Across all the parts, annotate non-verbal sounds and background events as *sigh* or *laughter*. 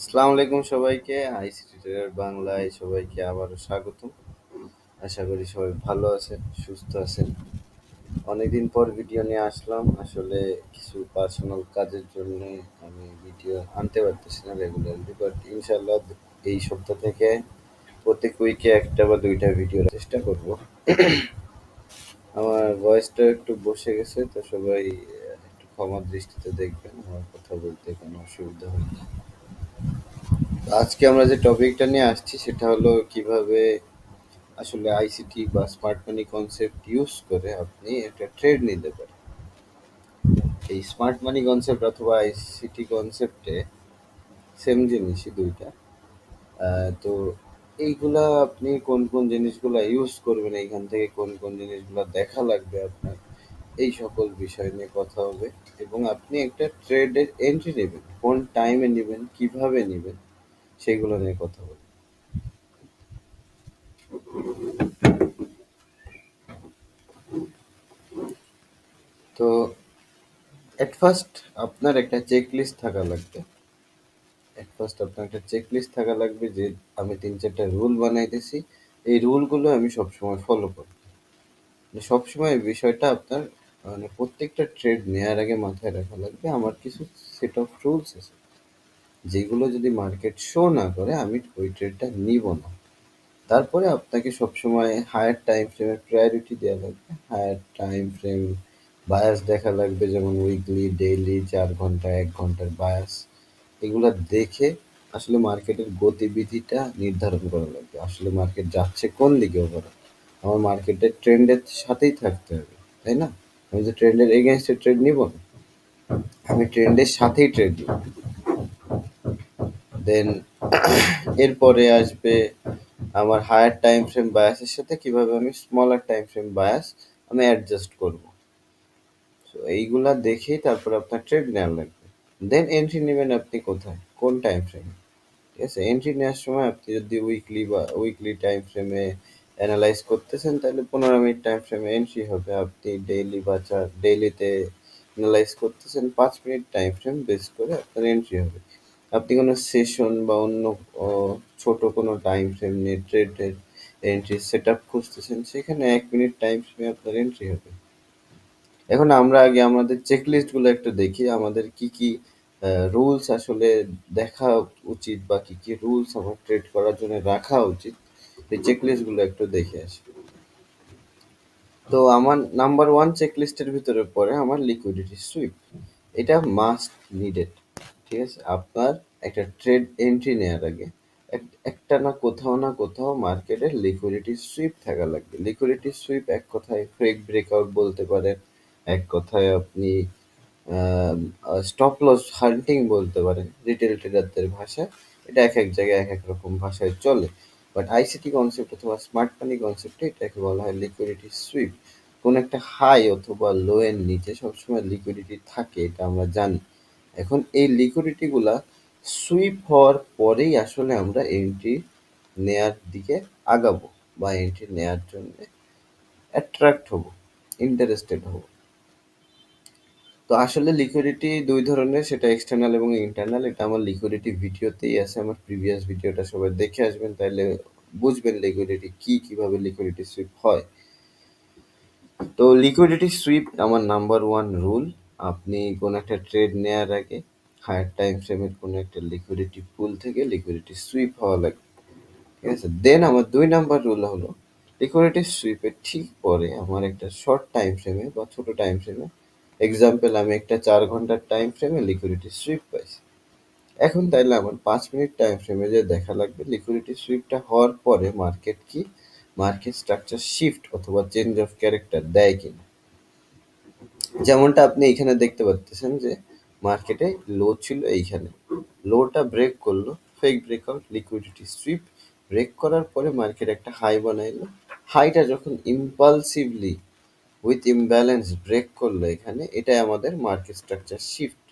আসসালামু আলাইকুম সবাইকে আইসিটি ট্রেডার বাংলায় সবাইকে আবারও স্বাগত আশা করি সবাই ভালো আছেন, সুস্থ আছেন। অনেকদিন পর ভিডিও নিয়ে আসলাম, আসলে কিছু পার্সোনাল কাজের জন্য আমি ভিডিও আনতে পারতেছি না রেগুলারলি বাট ইনশাল্লাহ এই সপ্তাহ থেকে প্রত্যেক উইকে একটা বা দুইটা ভিডিও চেষ্টা করব। আমার ভয়েসটা একটু বসে গেছে, তো সবাই একটু ক্ষমার দৃষ্টিতে দেখবেন, আমার কথা বলতে কোনো অসুবিধা হয় না আজকে আমরা যে টপিকটা নিয়ে আসছি, সেটা হলো কীভাবে আসলে আইসিটি বা স্মার্ট মানি কনসেপ্ট ইউজ করে আপনি একটা ট্রেড নিতে পারেন। এই স্মার্ট মানি কনসেপ্ট অথবা আইসিটি কনসেপ্টে সেম জিনিসই দুইটা। তো এইগুলা আপনি কোন কোন জিনিসগুলো ইউজ করবেন, এইখান থেকে কোন কোন জিনিসগুলো দেখা লাগবে আপনার, এই সকল বিষয় নিয়ে কথা হবে। এবং আপনি একটা ট্রেডের এন্ট্রি নেবেন, কোন টাইমে নেবেন, কীভাবে নেবেন সেগুলো নিয়ে কথা বলব তো এট ফার্স্ট আপনার একটা চেক লিস্ট থাকা লাগবে। এট ফার্স্ট আপনার একটা চেক লিস্ট থাকা লাগবে যে আমি তিন চারটা রুল বানাইতেছি। এই রুলগুলো আমি সবসময় ফলো করব। মানে সবসময় বিষয়টা আপনার মানে প্রত্যেকটা ট্রেড নেওয়ার আগে মাথায় রাখা লাগবে। আমার কিছু সেট অফ রুলস আছে। যেগুলো যদি মার্কেট শো না করে, আমি ওই ট্রেডটা নিব না। তারপরে আপনাকে সবসময় হায়ার টাইম ফ্রেমের প্রায়োরিটি দেওয়া লাগবে। হায়ার টাইম ফ্রেম বায়াস দেখা লাগবে, যেমন উইকলি ডেইলি চার ঘণ্টা, এক ঘণ্টার বায়াস এগুলো দেখে আসলে মার্কেটের গতিবিধিটা নির্ধারণ করা লাগবে। আসলে মার্কেট যাচ্ছে কোন দিকে ওভার আমার মার্কেটের ট্রেন্ডের সাথেই থাকতে হবে, তাই না? আমি যে ট্রেন্ডের এগেনস্টে ট্রেড নিব না, আমি ট্রেন্ডের সাথেই ট্রেড নিব। দেন *coughs* এরপরে আসবে আমার হায়ার টাইম ফ্রেম বায়াসের সাথে কীভাবে আমি স্মলার টাইম ফ্রেম বায়াস আমি অ্যাডজাস্ট করব। সো এইগুলা দেখেই তারপর আপনার ট্রেড নেওয়া লাগবে। দেন এন্ট্রি নেবেন আপনি কোথায়? কোন টাইম ফ্রেমে ঠিক আছে? এন্ট্রি নেওয়ার সময় আপনি যদি উইকলি বা উইকলি টাইম ফ্রেমে অ্যানালাইজ করতেছেন, তাহলে পনেরো মিনিট টাইম ফ্রেমে এন্ট্রি হবে। আপনি ডেইলি বা চার ডেইলিতে অ্যানালাইজ করতেছেন, পাঁচ মিনিট টাইম ফ্রেম বেস করে আপনার এন্ট্রি হবে। আপনি কোনো সেশন বা অন্য ছোট কোনো টাইম ফ্রেম নিয়ে ট্রেডের এন্ট্রি সেট আপ খুঁজতেছেন, সেখানে এক মিনিট টাইম ফ্রেমে আপনার এন্ট্রি হবে। এখন আমরা আগে আমাদের চেকলিস্টগুলো একটু দেখি, আমাদের কি কি রুলস আসলে দেখা উচিত বা কি কি রুলস আমার ট্রেড করার জন্য রাখা উচিত, এই চেকলিস্টগুলো একটু দেখে আসি। তো আমার নাম্বার ওয়ান চেকলিস্টের ভিতরে পড়ে আমার লিকুইডিটি সুইপ এটা মাস্ট নিডেড ঠিক আছে? আপনার একটা ট্রেড এন্ট্রি নেওয়ার আগে একটা না কোথাও না কোথাও মার্কেটের লিকুইডিটি সুইপ থাকা লাগবে। লিকুইডিটি সুইপ এক কথায় ফ্রেক ব্রেকআউট বলতে পারেন, এক কথায় আপনি স্টপ লস হান্টিং বলতে পারেন রিটেল ট্রেডারদের ভাষায়। এটা এক এক জায়গায় এক এক রকম ভাষায় চলে। বাট আইসিটি কনসেপ্ট অথবা স্মার্ট মানি কনসেপ্টে এটাকে বলা হয় লিকুইডিটি সুইপ কোন একটা হাই অথবা লো এর নিচে সবসময় লিকুইডিটি থাকে, এটা আমরা জানি। এখন এই লিকুইডিটিগুলা সুইপ হওয়ার পরেই আসলে আমরা এন্ট্রি নেয়ার দিকে আগাবো বা এন্ট্রি নেয়ার জন্য অ্যাট্রাক্ট হব ইন্টারেস্টেড হব। তো আসলে লিকুইডিটি দুই ধরনের, সেটা এক্সটার্নাল এবং ইন্টারনাল এটা আমার লিকুইডিটি ভিডিওতেই আছে, আমার প্রিভিয়াস ভিডিওটা সবাই দেখে আসবেন তাহলে বুঝবেন লিকুইডিটি কি, কীভাবে লিকুইডিটি সুইপ হয়। তো লিকুইডিটি সুইপ আমার নাম্বার ওয়ান রুল আপনি কোনো একটা ট্রেড নেওয়ার আগে হায়ার টাইম ফ্রেমের কোনো একটা লিকুইডিটি পুল থেকে লিকুইডিটি সুইপ হওয়া লাগবে। ঠিক আছে? দেন আমার দুই নাম্বার রুল হলো লিকুইডিটি সুইপের ঠিক পরে আমার একটা শর্ট টাইম ফ্রেমে বা ছোট টাইম ফ্রেমে এক্সাম্পল আমি একটা চার ঘণ্টার টাইম ফ্রেমে লিকুইডিটি সুইপ পাইছি। এখন তাইলে আমার পাঁচ মিনিট টাইম ফ্রেমে যে দেখা লাগবে লিকুইডিটি সুইপটা হওয়ার পরে মার্কেট কি? মার্কেট স্ট্রাকচার শিফট অথবা চেঞ্জ অফ ক্যারেক্টার দেয় কিনা। যেমনটা আপনি এখানে দেখতে পাচ্ছেন যে মার্কেটে লো ছিল এইখানে। লোটা ব্রেক করল fake breakout liquidity strip break করার পরে মার্কেট একটা হাই বানাইলো। হাইটা যখন ইম্পালসিভলি উইথ ইমব্যালেন্স ব্রেক করল এখানে, এটাই আমাদের মার্কেট স্ট্রাকচার শিফট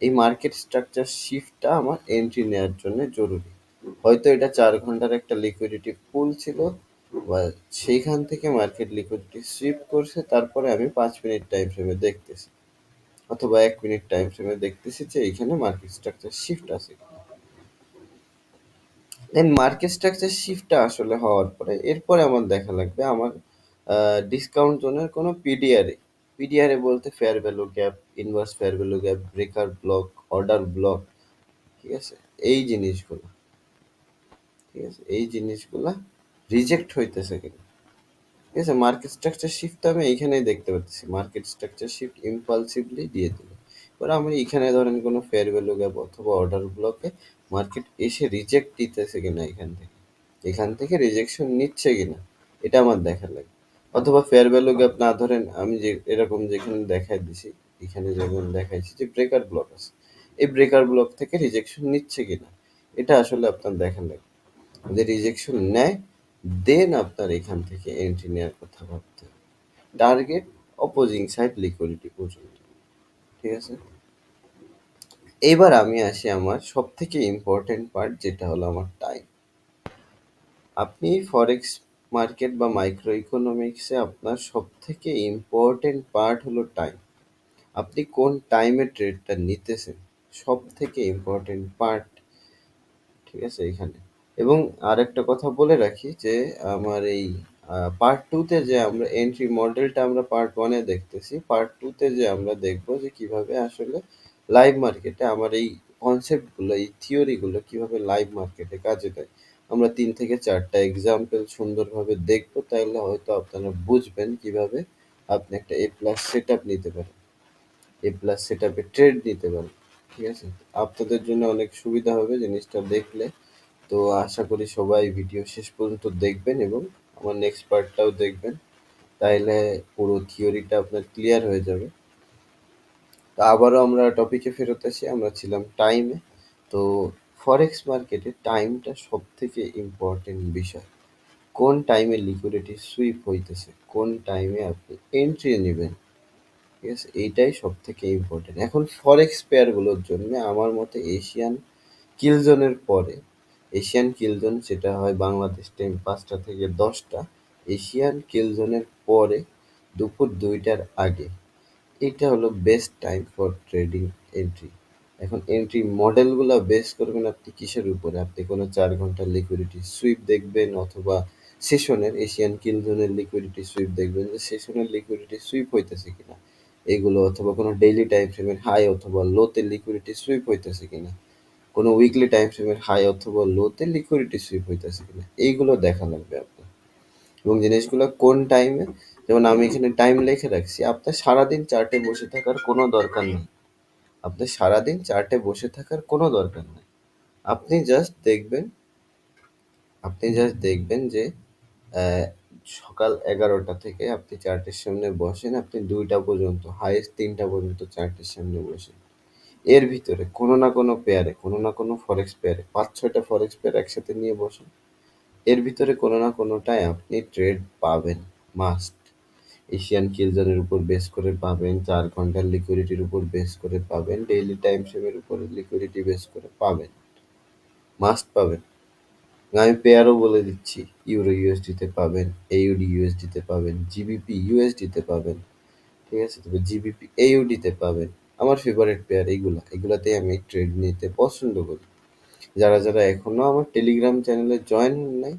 এই মার্কেট স্ট্রাকচার শিফটটা আমার এন্ট্রি নেওয়ার জন্য জরুরি। হয়তো এটা চার ঘণ্টার একটা লিকুইডিটি পুল ছিল বা সেইখান থেকে মার্কেট লিকুইডিটি সুইপ করছে, তারপরে আমি পাঁচ মিনিট টাইম ফ্রেমে দেখতেছি। অথবা এক মিনিট টাইম ফ্রেমে দেখতেছি যে এইখানে মার্কেট স্ট্রাকচার শিফট আছে। দেন মার্কেট স্ট্রাকচার শিফটটা আসলে হওয়ার পরে, এরপরে আমার দেখা লাগবে আমার ডিসকাউন্ট জোনের কোনো পিডিআরে পিডিআরে বলতে fair value gap inverse fair value gap breaker block order block ঠিক আছে? এই জিনিসগুলো। ঠিক আছে? এই জিনিসগুলা রিজেক্ট হইতেছে কিনা? ঠিক আছে মার্কেট স্ট্রাকচার শিফট আমি এইখানেই দেখতে পাচ্ছি। মার্কেট স্ট্রাকচার শিফট ইম্পালসিভলি দিয়ে দিল। এবার আমি এখানে ধরেন কোনো ফেয়ার ভ্যালু গ্যাপ অথবা অর্ডার ব্লকে মার্কেট এসে রিজেক্ট দিতেছে কিনা এখান থেকে? এখান থেকে রিজেকশন নিচ্ছে কিনা? এটা আমার দেখার লাগে। অথবা ফেয়ার ভ্যালু গ্যাপ না ধরেন আমি যে এরকম যেখানে দেখাই দিছি, এখানে যেমন দেখাইছি যে ব্রেকার ব্লক আছে। এই ব্রেকার ব্লক থেকে রিজেকশন নিচ্ছে কিনা? এটা আসলে আপনার দেখার লাগে। যদি রিজেকশন নেয় দেন আপনার এখান থেকে এন্ট্রি নেওয়ার কথা ভাবতে হবে। টার্গেট অপোজিং সাইড লিকুইডিটি পর্যন্ত। ঠিক আছে? এবার আমি আসি আমার সব থেকে ইম্পর্টেন্ট পার্ট যেটা হলো আমার টাইম আপনি ফরেক্স মার্কেট বা মাইক্রো ইকোনমিক্সে আপনার সব থেকে ইম্পর্টেন্ট পার্ট হলো টাইম আপনি কোন টাইমে ট্রেডটা নিতেছেন? সব থেকে ইম্পর্টেন্ট পার্ট ঠিক আছে? এখানে। এবং আরেকটা কথা বলে রাখি যে আমার এই পার্ট টুতে যে আমরা এন্ট্রি মডেলটা আমরা পার্ট ওয়ানে দেখতেছি পার্ট টুতে যে আমরা দেখব যে কীভাবে আসলে লাইভ মার্কেটে আমার এই কনসেপ্টগুলো এই থিওরিগুলো কীভাবে লাইভ মার্কেটে কাজে দেয়। আমরা তিন থেকে চারটা এক্সাম্পল সুন্দরভাবে দেখব তাহলে হয়তো আপনারা বুঝবেন কীভাবে আপনি একটা এ প্লাস সেট আপ নিতে পারেন। এ প্লাস সেট আপে ট্রেড নিতে পারেন, ঠিক আছে? আপনাদের জন্য অনেক সুবিধা হবে জিনিসটা দেখলে। তো আশা করি সবাই ভিডিও শেষ পর্যন্ত দেখবেন এবং আমার নেক্সট পার্টটাও দেখবেন। তাইলে পুরো থিওরিটা আপনার ক্লিয়ার হয়ে যাবে। তো আবারও আমরা টপিকে ফেরত আসি, আমরা ছিলাম টাইমে তো ফরেক্স মার্কেটে টাইমটা সব থেকে ইম্পর্টেন্ট বিষয়। কোন টাইমে লিকুইডিটি সুইপ হইতেছে? কোন টাইমে আপনি এন্ট্রি নেবেন? ঠিক আছে? এইটাই সব থেকে ইম্পর্টেন্ট এখন ফরেক্স পেয়ারগুলোর জন্য আমার মতে এশিয়ান কিলজোনের পরে এশিয়ান কিলজোন যেটা হয় বাংলাদেশ টাইম পাঁচটা থেকে দশটা। এশিয়ান কিলজোনের পরে দুপুর দুইটার আগে। এটা হলো best time for trading entry এখন এন্ট্রি মডেলগুলো বেস করবেন আপনি কিসের উপরে? আপনি কোনো চার ঘণ্টার লিকুইডিটি সুইপ দেখবেন অথবা সেশনের এশিয়ান কিলজোনের লিকুইডিটি সুইপ দেখবেন যে সেশনের লিকুইডিটি সুইপ হইতেছে কিনা। এগুলো অথবা কোনো ডেইলি টাইম ফ্রেমের হাই অথবা লোতে লিকুইডিটি সুইপ হইতেছে কিনা। কোনো উইকলি টাইম ফ্রেমের হাই অথবা লোতে লিকুইডিটি সুইপ হইতেছে কিনা, এইগুলো দেখা লাগবে আপনার। এবং জিনিসগুলো কোন টাইমে যেমন আমি এখানে টাইম লিখে রাখছি, আপনার সারাদিন চার্টে বসে থাকার কোনো দরকার নেই। আপনার সারাদিন চার্টে বসে থাকার কোনো দরকার নেই। আপনি জাস্ট দেখবেন, আপনি জাস্ট দেখবেন যে সকাল এগারোটা থেকে আপনি চার্টের সামনে বসেন, আপনি দুইটা পর্যন্ত হাইয়েস্ট তিনটা পর্যন্ত চার্টের সামনে বসেন। এর ভিতরে কোনো না কোনো পেয়ারে কোনো না কোনো ফরেক্স পেয়ারে পাঁচ ছয়টা ফরেক্স পেয়ার একসাথে নিয়ে বসেন। এর ভিতরে কোনো না কোনোটায় আপনি ট্রেড পাবেন মাস্ট এশিয়ান কিলজনের উপর বেস করে পাবেন, চার ঘণ্টার লিকুইডিটির উপর বেস করে পাবেন ডেইলি টাইম ফ্রেমের উপর লিকুইডিটি বেস করে পাবেন মাস্ট পাবেন। আমি পেয়ারও বলে দিচ্ছি ইউরো ইউএসডিতে পাবেন এইউডি ইউএসডিতে পাবেন জিবিপি ইউএসডিতে পাবেন, ঠিক আছে? তবে জিবিপি এইউডিতে পাবেন। আমার ফেভারিট পেয়ার এইগুলা। এগুলাতেই আমি ট্রেড নিতে পছন্দ করি। যারা যারা এখনও আমার টেলিগ্রাম চ্যানেলে জয়েন হন নাই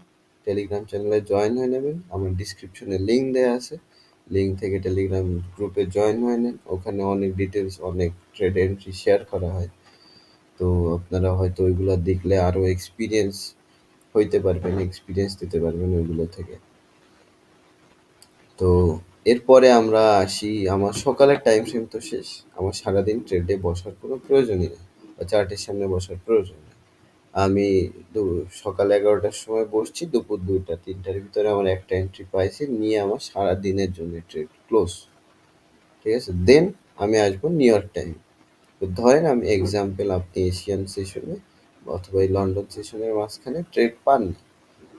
টেলিগ্রাম চ্যানেলে জয়েন হয়ে নেবেন। আমার ডিসক্রিপশনে লিঙ্ক দেওয়া আছে। লিঙ্ক থেকে টেলিগ্রাম গ্রুপে জয়েন হয়ে নেন। ওখানে অনেক ডিটেলস অনেক ট্রেড এন্ট্রি শেয়ার করা হয়। তো আপনারা হয়তো ওইগুলো দেখলে আরও এক্সপিরিয়েন্স হইতে পারবেন এক্সপিরিয়েন্স দিতে পারবেন ওইগুলো থেকে। তো এরপরে আমরা আসি, আমার সকালের টাইম ফ্রেম তো শেষ। আমার সারাদিন ট্রেডে বসার কোনো প্রয়োজনই নেই, বা চার্টের সামনে বসার প্রয়োজন নেই। আমি সকাল এগারোটার সময় বসছি, দুপুর দুইটা, তিনটার ভিতরে আমার একটা এন্ট্রি পাইছি, নিয়ে আমার সারা দিনের জন্য ট্রেড ক্লোজ ঠিক আছে? দেন আমি আসব নিউ ইয়র্ক টাইম তো ধরেন আমি এক্সাম্পল আপনি এশিয়ান সেশনে অথবা এই লন্ডন সেশনের মাঝখানে ট্রেড পাননি।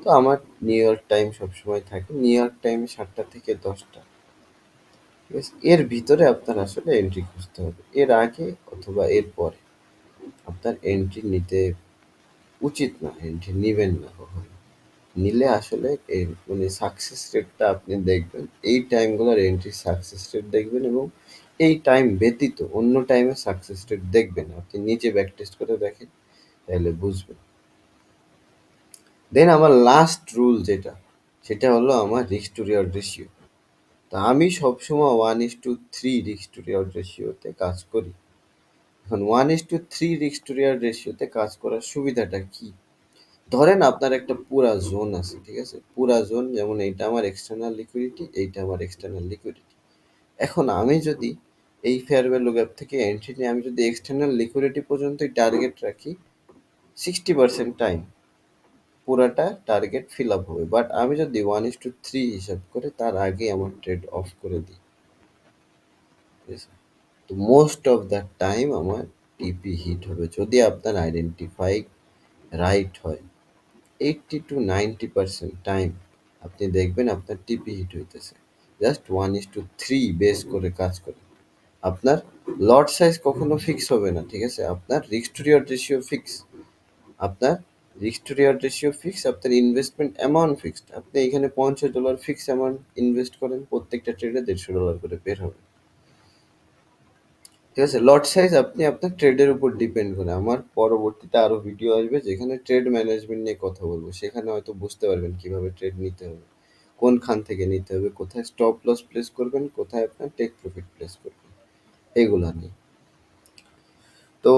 তো আমার নিউ ইয়র্ক টাইম সবসময় থাকে। নিউ ইয়র্ক টাইমে সাতটা থেকে দশটা। ঠিক আছে এর ভিতরে আপনার আসলে এন্ট্রি খুঁজতে হবে। এর আগে অথবা এর পরে। আপনার এন্ট্রি নিতে উচিত না এন্ট্রি নেবেন না কখনো। নিলে আসলে মানে সাকসেস রেটটা আপনি দেখবেন, এই টাইমগুলোর এন্ট্রি সাকসেস রেট দেখবেন এবং এই টাইম ব্যতীত অন্য টাইমে সাকসেস রেট দেখবেন। আপনি নিজে ব্যাক টেস্ট করে দেখেন, তাহলে বুঝবেন। দেন আমার লাস্ট রুল যেটা, সেটা হলো আমার রিস্ক টু রেশিও তো আমি সবসময় one is to three risk to reward রেশিওতে কাজ করি। এখন one is to three risk to reward রেশিওতে কাজ করার সুবিধাটা কি? ধরেন আপনার একটা পুরা জোন আছে, ঠিক আছে? পুরা জোন যেমন এইটা আমার এক্সটার্নাল লিকুইডিটি এইটা আমার এক্সটার্নাল লিকুইডিটি এখন আমি যদি এই ফেয়ার ভ্যালু গ্যাপ থেকে এন্ট্রি নিয়ে আমি যদি এক্সটার্নাল লিকুইডিটি পর্যন্তই টার্গেট রাখি সিক্সটি পার্সেন্ট টাইম পুরাটা টার্গেট ফিল আপ হবে। বাট আমি যদি ওয়ান ইস টু থ্রি হিসাব করে, তার আগে আমার ট্রেড অফ করে দিই। তো মোস্ট অফ দ্য টাইম আমার টিপি হিট হবে। যদি আপনার আইডেন্টিফাই রাইট হয় eighty to ninety percent time আপনি দেখবেন আপনার টিপি হিট হইতেছে। Just one is to three base করে কাজ করে। আপনার লট সাইজ কখনো ফিক্স হবে না, ঠিক আছে? আপনার risk to reward ratio fix আপনার risk to reward ratio fix আপনার ইনভেস্টমেন্ট অ্যামাউন্ট ফিক্সড আপনি এখানে পঞ্চাশ ডলার ফিক্স অ্যামাউন্ট ইনভেস্ট করেন, প্রত্যেকটা ট্রেডে দেড়শো ডলার করে বের হবে। ঠিক আছে? লট সাইজ আপনি আপনার ট্রেডের উপর ডিপেন্ড করে। আমার পরবর্তীতে আরও ভিডিও আসবে যেখানে ট্রেড ম্যানেজমেন্ট নিয়ে কথা বলব। সেখানে হয়তো বুঝতে পারবেন কীভাবে ট্রেড নিতে হবে। কোনখান থেকে নিতে হবে? কোথায় স্টপ লস প্লেস করবেন? কোথায় আপনার টেক প্রফিট প্লেস করবেন? এগুলো নিয়ে। তো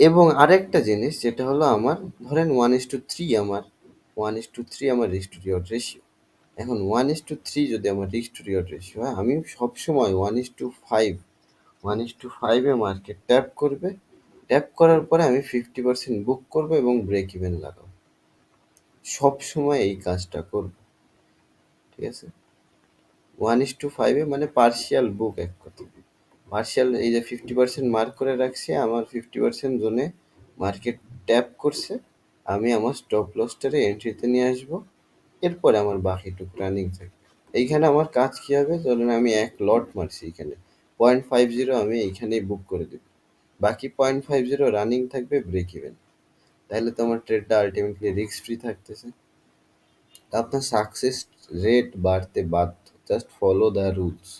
এবং আরেকটা জিনিস যেটা হলো আমার, ধরেন ওয়ান ইস টু থ্রি আমার ওয়ান ইস টু থ্রি আমার রিওয়ার্ড রেশিও এখন ওয়ান ইস টু থ্রি যদি আমার রিওয়ার্ড রেশিও হয়, আমি সবসময় one is to five one is to ফাইভে মার্কেট ট্যাপ করবে। ট্যাপ করার পরে আমি ফিফটি পার্সেন্ট বুক করব এবং ব্রেক ইভেন লাগাবো। সবসময় এই কাজটা করব। ঠিক আছে? ওয়ান ইস টু ফাইভে মানে পার্শিয়াল বুক এক কথা পার্শিয়াল এই যে ফিফটি পার্সেন্ট মার্ক করে রাখছি, আমার ফিফটি পার্সেন্ট জোনে মার্কেট ট্যাপ করছে। আমি আমার স্টপ লসটারে এন্ট্রিতে নিয়ে আসব। এরপরে আমার বাকিটুক রানিং থাকবে এইখানে আমার কাজ কী হবে? ধরুন আমি এক লট মারছি এখানে পয়েন্ট ফাইভ জিরো আমি এইখানেই বুক করে দেব। বাকি পয়েন্ট ফাইভ জিরো রানিং থাকবে ব্রেক ইভেন তাহলে তো আমার ট্রেডটা আলটিমেটলি রিস্ক ফ্রি থাকতেছে। আপনার সাকসেস রেট বাড়তে বাধ্য। জাস্ট ফলো দ্য রুলস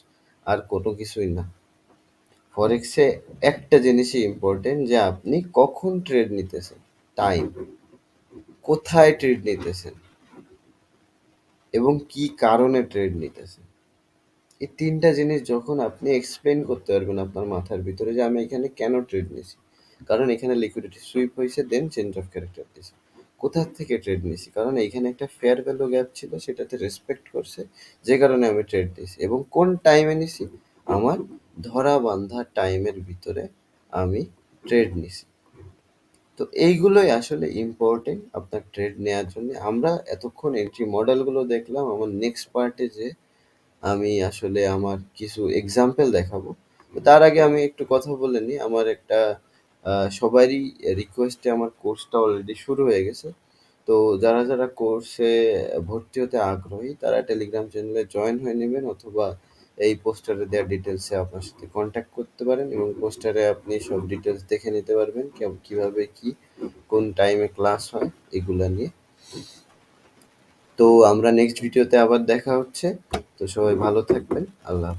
আর কোনো কিছুই না। ফরেক্সে একটা জিনিসই ইম্পর্টেন্ট যে আপনি কখন ট্রেড নিতেছেন টাইম কোথায় ট্রেড নিতেছেন এবং কি কারণে ট্রেড নিতেছেন। এই তিনটা জিনিস যখন আপনি এক্সপ্লেন করতে পারবেন আপনার মাথার ভিতরে যে আমি এখানে কেন ট্রেড নিয়েছি কারণ এখানে লিকুইডিটি সুইপ হয়েছে দেন চেঞ্জ অফ ক্যারেক্টার দিয়েছে কোথার থেকে ট্রেড নিয়েছি কারণ এইখানে একটা ফেয়ার ভ্যালু গ্যাপ ছিল, সেটাতে রেসপেক্ট করছে, যে কারণে আমি ট্রেড দিয়েছি এবং কোন টাইমে নিছি? আমার ধরা বান্ধা টাইমের ভিতরে আমি ট্রেড নিছি। তো এইগুলোই আসলে ইম্পর্টেন্ট আপনার ট্রেড নেওয়ার জন্য। আমরা এতক্ষণ এন্ট্রি মডেলগুলো দেখলাম, আমার নেক্সট পার্টে যে আমি আসলে আমার কিছু এক্সাম্পল দেখাবো। তার আগে আমি একটু কথা বলে নিই। আমার একটা সবারই রিকোয়েস্টে আমার কোর্সটা অলরেডি শুরু হয়ে গেছে। তো যারা যারা কোর্সে ভর্তি হতে আগ্রহী, তারা টেলিগ্রাম চ্যানেলে জয়েন হয়ে নেবেন অথবা এই পোস্টারে দেওয়া ডিটেলসে আপনার সাথে কন্ট্যাক্ট করতে পারেন এবং পোস্টারে আপনি সব ডিটেলস দেখে নিতে পারবেন কীভাবে কি, কোন টাইমে ক্লাস হয়, এগুলা নিয়ে। তো আমরা নেক্সট ভিডিওতে আবার দেখা হচ্ছে। তো সবাই ভালো থাকবেন। আল্লাহ